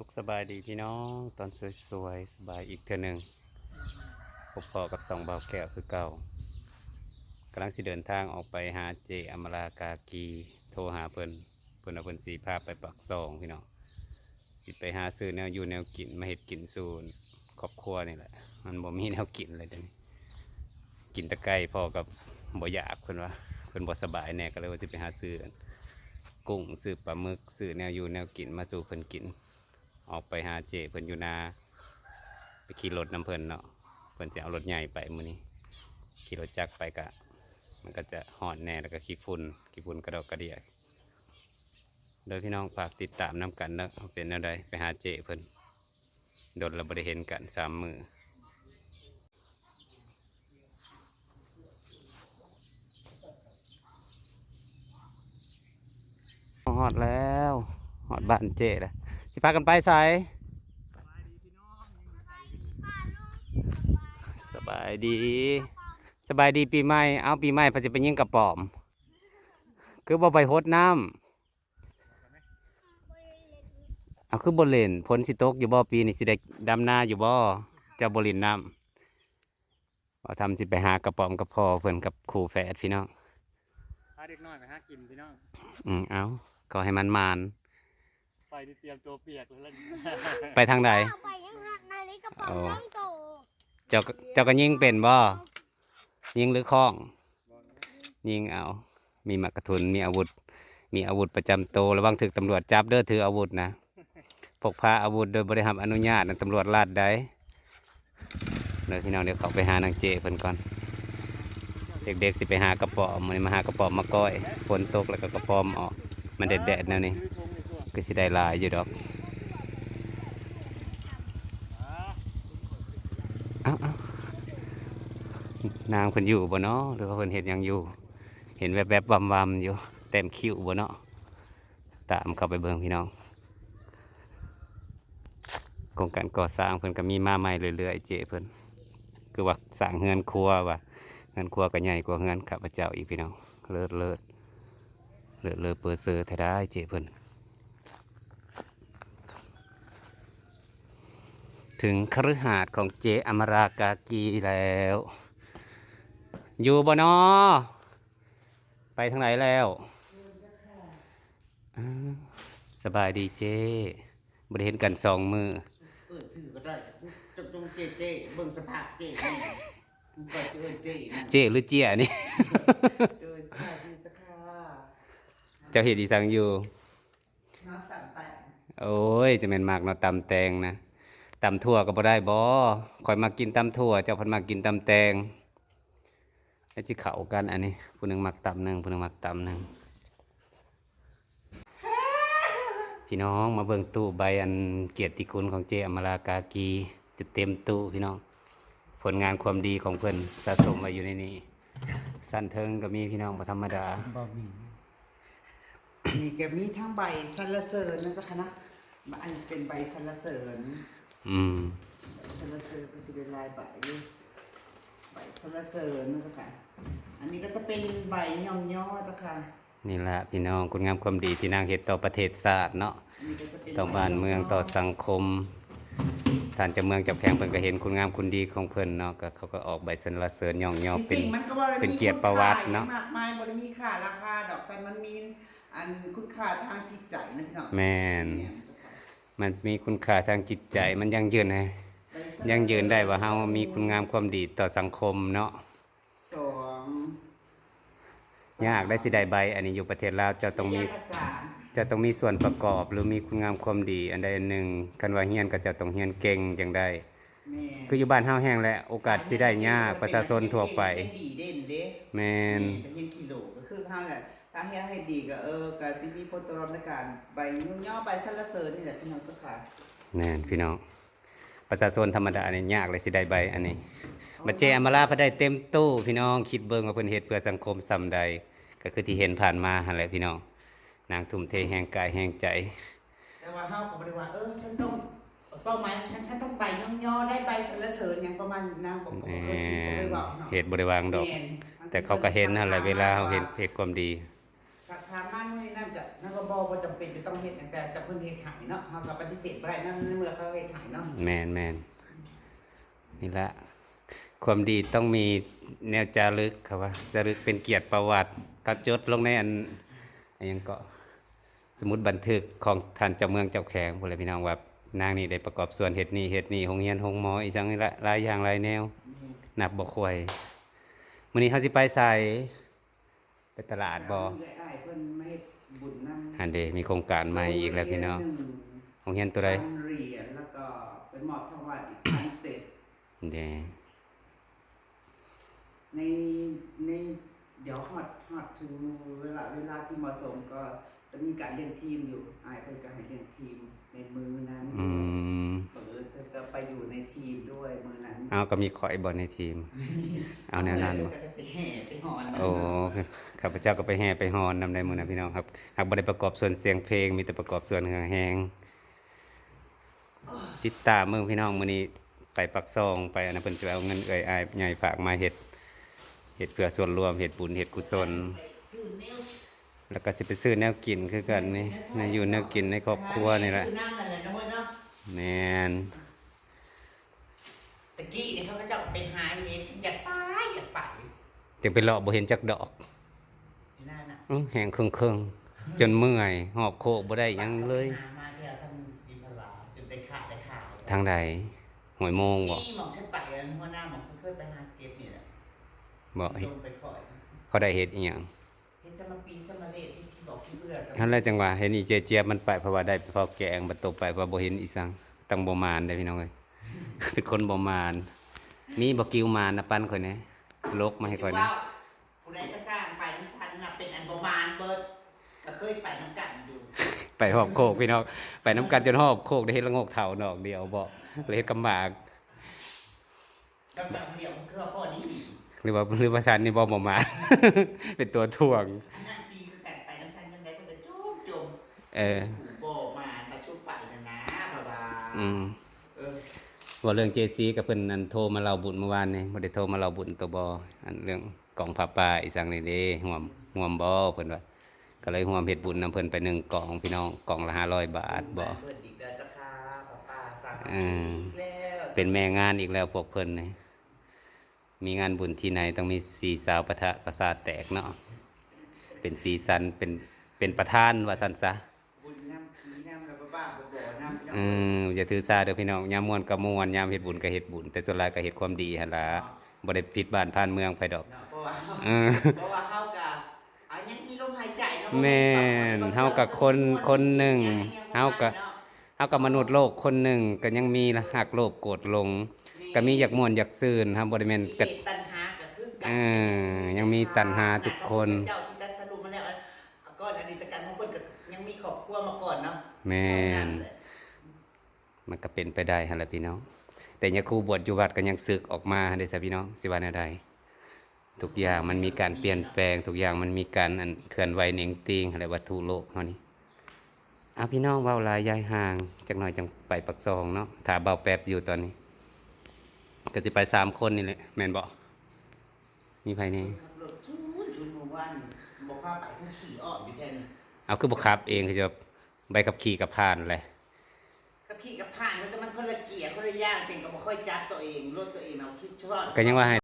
สุขสบายดีพี่น้องตอนสวยๆสบายอีกเทื่อหนึ่งพบพอกับสองเบาวแก้วคือเก่ากำลังสิเดินทางออกไปหาเจอมรากากีโทรหาเพิ่นเพิ่นเอาเพิ่นสีพาไปปักซองพี่น้องสิไปหาซื้อแนวอยู่แนวกินมาเห็ดกินสูนครอบครัวนี่แหละ มันบ่มีแนวกินเลยเดี๋ยวนี้กินตะไคร้พอกับบ่อยากเพิ่นว่าเพิ่นบ่สบายแน่ก็เลยว่าสิไปหาซื้อกุ้งซื้อปลาหมึกซื้อแนวอยู่แนวกินมาสู่เพิ่นกิน ออกไปหาเจเพิ่นอยู่นา ไปขี่รถน้ำเพิ่นเนาะเพิ่นจะเอารถใหญ่ไปมื้อนี้ ขี่รถจักรไปกะ มันก็จะหอนแน่แล้วก็ขี้ฝุ่นขี้ฝุ่นกระดอกกระเดียโดยพี่น้องฝากติดตามน้ำกันนะว่าเป็นอะไรไปหาเจเพิ่นโดนเราบ่ได้เห็นกันสามมือหอดแล้วหอดบ้านเจแล้ว สิพากันไปใส่สบายดี สบายดีปีใหม่ เอาปีใหม่เพอจะไปยิงกระป๋อม คือบ่ไปโฮดน้ำเอาคือบนเลนพ้นสิตกอยู่บ่ปีนี้สิได้ดำนาอยู่บ่เจะบรินน้ำเอาทำสิไปหากระป๋อมกับพ่อเพิ่นกับครูแฝดพี่น้องพาเด็กน้อยไปหากินพี่น้อง อืมเอาก็ให้มันมาน ไปที่เตรียมตัวเปียกเลยแล้วไปทางใดเอาไปยังหักในกระป๋องน้ำโตเจ้าก็เจ้าก็ยิงเป็นบ่ยิงหรือคล้อง ยิงเอา มีหมากกระทุน มีอาวุธ มีอาวุธประจำตัวระวังถึกตำรวจจับเด้อถืออาวุธนะพกพาอาวุธโดยบริหารอนุญาตนะตำรวจลาดได้เดี๋ยวพี่น้องเดี๋ยวเขาไปหานางเจเพิ่นก่อน เด็กๆสิไปหากระป๋อมมันมาหากระป๋อมมาก้อยฝนตกแล้วก็กระป๋อมออก มันแดดๆแนวนี้ ก็สิได้ลายอยู่ดอกเอาเอานางเพิ่นอยู่บ่เนาะหรือว่าเพิ่นเห็นยังอยู่ เห็นแวบๆวำๆอยู่เต็มคิ้วบ่เนาะตามเข้าไปเบิ่งพี่น้องโครงการก่อสร้างเพิ่นก็มีมาใหม่เรื่อยๆเจเพิ่นคือว่าสร้างเฮือนครัวว่าเฮือนครัวก็ใหญ่กว่าเฮือนข้าพเจ้าอีกพี่น้องเลิศเลิศเลิศเลิศเปิดเสือแท้ได้เจเพิ่น ถึงคฤหาสน์ของเจอมรากากีแล้ว อยู่บ่นอไปทางไหนแล้วอ้าวสบายดีเจ้บริเห็นกันสองมือเปิดสื่อก็ได้จงจงเจเจเบิ่งสภาพเจนี่เปิดเจอเจนี่เจ้หรือเจียนี่โดยสวัสดีจ้ะค่ะเจ้าเห็ดอีสังอยู่น้ำต่างแต่โอ้ย จะเป็นมากเนาะตำแตงนะ ตำทั่วก็บ่ได้บ่คอยมากินตำทั่ว เจ้าพันมากินตำแตงไอ้ที่เขากันอันนี้ผู้หนึงมักตำหนึ่งผู้หนึงมักตำหนึ่งพี่น้องมาเบิ่งตู้ใบอันเกียรติคุณของเจอมรากากีจะเต็มตู้พี่น้อง ผลงานความดีของเพิ่อนสะสมไว้อยู่ในนี้ สั้นเทิงก็มีพี่น้องบ่ธรรมดาบะหมี่นี่แกมีทั้งใบสรรเสริญนะสักคณะอันเป็นใบสรรเสริญ อืมใบสรรเสริญก็สิเป็นลายใบใบสรรเสริญนะสักค่ะอันนี้ก็จะเป็นใบย่องย่อจ้ะค่ะนี่ละพี่น้องคุณงามความดีที่นางเฮ็ดต่อประเทศชาติเนาะอันนี้ก็จะเป็นต่อบ้านเมืองต่อสังคมท่านเจะเมืองจับแพงเพิ่นก็เห็นคุณงามคุณดีของเพิ่นเนาะก็เขาก็ออกใบสรรเสริญย่องย่อจเป็นริงๆมันก็บ่ได้มีเป็นเกียรติประวัติเนาะคุณค่อย่างมากมายบ่ได้มีค่าราคาดอกแต่มันมีอันคุณค่าทางจิตใจนะพี่น้องแม่นเนี่ย มันมีคุณค่าทางจิตใจ มันยังยืนให้ยังยืนได้ว่าเฮามีคุณงามความดีต่อสังคมเนาะสองยากได้สิได้ใบ อันนี้อยู่ประเทศลาวเจะต้องมีระยะสามจะต้องมีส่วนประกอบหรือมีคุณงามความดี อันใดอันหนึ่งคันว่าเฮียนก็จะต้องเฮียนเก่งจังได้แม่คืออยู่บ้านเฮาแห้งแหละโอกาสสิได้ยากประชาชนทั่วไปเฮ็ดดีเด่นเด้แม่นแต่เฮ็ดกิโลก็คือเฮาแหละ ถ้าเฮ็ดให้ดีก็เออก็สิมีผลตอบรับในการใบยุ่งย่อใบสรรเสริญนี่แหละพี่น้องเจ้าค่ะแน่นพี่น้องประชาชนธรรมดาเนี่ยยากเลยสิได้ใบอันนี้บัจเจอมาลาพอได้เต็มตู้พี่น้องคิดเบิ่งว่าเพิ่นเฮ็ดเพื่อสังคมซำใด ก็คือที่เห็นผ่านมาหั่นแหละพี่น้อง นางทุ่มเทแห่งกายแห่งใจ แต่ว่าเฮาก็บ่ได้ว่าเออฉันต้องเป้าหมายของฉันฉันต้องใบย่องย่อได้ใบสรรเสริญอย่างประมาณนางบอกแหบ่เคยคิดบ่เคยบอกมเนาะเหตุบริวางดอกแม่นแต่เขาก็เห็นนั่นแหละเวลาเขาเห็นเหตุความดี กับทางบ้านนู่นนี่นั่นก็นั่นก็บอกว่าจำเป็นจะต้องเฮ็ดหยังแต่แต่เพิ่นเฮ็ดหายเนาะเฮาก็ปฏิเสธบ่ได้นั่นในเมื่อเขาเฮ็ดหายเนาะแมนแมนนี่ละ ความดีต้องมีแนวจารึกครับว่าจารึกเป็นเกียรติประวัติก็จดลงในอันอันหยังก็สมุดบันทึกของท่านเจ้าเมืองเจ้าแขงพวกเลยพี่น้องว่านางนี่ได้ประกอบส่วนเฮ็ดนี่เฮ็ดนี่โรงเรียนโรงหมออีจังนี่ละหลายอย่างหลายแนว นับบ่ค่อยมื้อนี้เฮาสิไปใส่ ไปตลาดบ่ได้อ้ายเพิ่นมาเฮ็ดบุญนำอันเดมีโครงการใหม่อีกแล้วพี่น้องโรงเรียนตัวใดพันเหรียญแล้วก็ไปมอบถวายอีกพันเจ็ดเด้ในในเดี๋ยวฮอดฮอดถึงเวลาเวลาที่เหมาะสมก็จะมีการเลี้ยงทีมอยู่อ้ายเพิ่นก็ให้เลี้ยงทีมในมือนั้นอืมเปิดเธอก็ไปอยู่ในทีมด้วยมือนั้น เอาก็มีข่อยบ่ในทีม เอาแนวนั้นบ่ก็ได้ไปแห่ไปหอนโอ้ข้าพเจ้าก็ไปแห่ไปฮอนนำในมือนะพี่น้องครับหากบ่ได้ประกอบส่วนเสียงเพลง มีแต่ประกอบส่วนเครื่องแหงติดตามเมืองพี่น้องมื้อนี้ไปปักซองไปอันนั้นเพิ่นจะเอาเงินเอ่ยอายใหญ่ฝากมาเฮ็ดเฮ็ดเพื่อส่วนรวมเฮ็ดบุญเฮ็ดกุศลชื่อนิ้วแล้วก็สิไปซื้อแนวกินคือกันนี่ในอยู่แนวกินในครอบครัวนี่แหละชื่อน้ำนั่นแหละนะเว้ยเนาะแม่นตะกี้นี่เขาก็จะไปหาเฮ็ดฉันอยากไปอยากไปจึงไปเลาะบ่เห็นจักดอกนี่นั่นน่ะอื้อแหงครึ่งๆจนเมื่อยหอบโคกบ่ได้หยังเลย หามาเที่ยวทำอินทราจนได้ขาดได้ขายทางใดหวยโมงบ่นี่หมองฉันไปแล้วหัวหน้าหมองฉันเคยไปหาเก็บนี่แหละบ่ลงไปคอยเขาได้เฮ็ดอีหยังเฮ็ดจะมาปีจะมาเลที่ที่บอกที่เบื่อกันั่นแหละจังหวะเห็นอีเจเจี๊ยบมันไปเพราะว่าได้พอแกงบัดตกไปเพราะบ่เห็นอีสังตั้งบ่มานได้อพี่น้องเอ้ย เป็นคนบ่มาน มีบ่กิ้วมานนะปั้นข่อยแหน่ลกมาให้ข่อยแหน่ว้าวผู้ใดก็สร้างไปน้ำชันน่ะเป็นอันประมาณเบิดก็เคยไปน้ำกันอยู่ไปหอบโคกพี่น้องไปน้ำกันจนหอบโคกได้เฮ็ดละโงกเฒ่าดอกเดียวบ่เลยเฮ็ดกำบาก กำลังเดียวมันคือว่าพ่อนี้หรือว่าหรือว่าฉันนี่บ่บ่มาน เป็นตัวถ่วง อันนั้นซีคือกันไปน้ำชันยังไงก็เลยจมจมเออถูโบมามาชุบไปนะนะบ่าบาอืมเออ ว่าเรื่อง JC กับเพิ่นอันโทรมาเล่าบุญเมื่อวานนี่บ่ได้โทรมาเล่าบุญตัวบ่อันเรื่องกล่องผ้าป่าอีสังนี่เด้ห่วมห่วมบ่เพิ่นว่าก็เลยห่วมเฮ็ดบุญนำเพิ่นไปหนึ่งกล่องพี่น้องกล่องละ500บาทบ่เปิดอีกแล้วจ้าค่ะป้าป้าสั่งอืมอีกแล้วเป็นแม่งานอีกแล้วพวกเพิ่นนี่มีงานบุญที่ไหนต้องมีสีสาวปะทะประสาทแตกเนาะเป็นสีสันเป็นเป็นประธานว่าซั่นซะ บุญน้ำผีน้ำแล้วป้าป้า บ่บ่น้ำอืมอย่าถือสาเด้อพี่น้องยามม่วนก็ม่วนยามเฮ็ดบุญก็เฮ็ดบุญ แต่ส่วนหลายก็เฮ็ดความดีหั่นล่ะบ่ได้ผิดบ้านผ่านเมืองไปดอกเนาะเพราะว่าเออเพราะว่าเฮากับอันยังมีลมหายใจเนาะแม่นเฮากับคนคนหนึ่งเฮากับเฮากับมนุษย์โลกคนหนึ่งก็ยังมีละหักโลภโกรธหลงก็มีอยากม่วนอยากซื่นครับบ่ได้แม่นกัก็ตัณหาก็คือกัเออยังมีตัณหาทุกคนเจ้าที่ตัดสรุปมาแล้วก่อนอดีตการของเพิ่นก็ยังมีครอบครัวมาก่อนเนาะแม่นเท่าแหละ มันก็เป็นไปได้หั่นล่ะพี่น้อง แต่ยาครูบวชอยู่วัดก็ยังสึกออกมาได้ซะพี่น้องสิว่าแนวใดทุกอย่างมันมีการเปลี่ยนแปลง ทุกอย่างมันมีการอันเคลื่อนไหวเหน่งติงอะไรวัตถุโลกเฮานี่อะพี่น้องเวาลายยายห่างจักหน่อยจังไปปักซองเนาะถ้าเบาแป๊บอยู่ตอนนี้ก็สิไปสามคนนี่แหละแมนบ่มีไผนี่ขับรนี่เอาคือบ่ขับเองคือจะใบขับขี่กับผ่านแหละ กับขี่กับผ่านมันแต่มันคนละเกียร์คนละอย่างเต็งก็บ่ค่อยจับตัวเองรถตัวเองเอาคิดชอบ ก็ยังว่าให้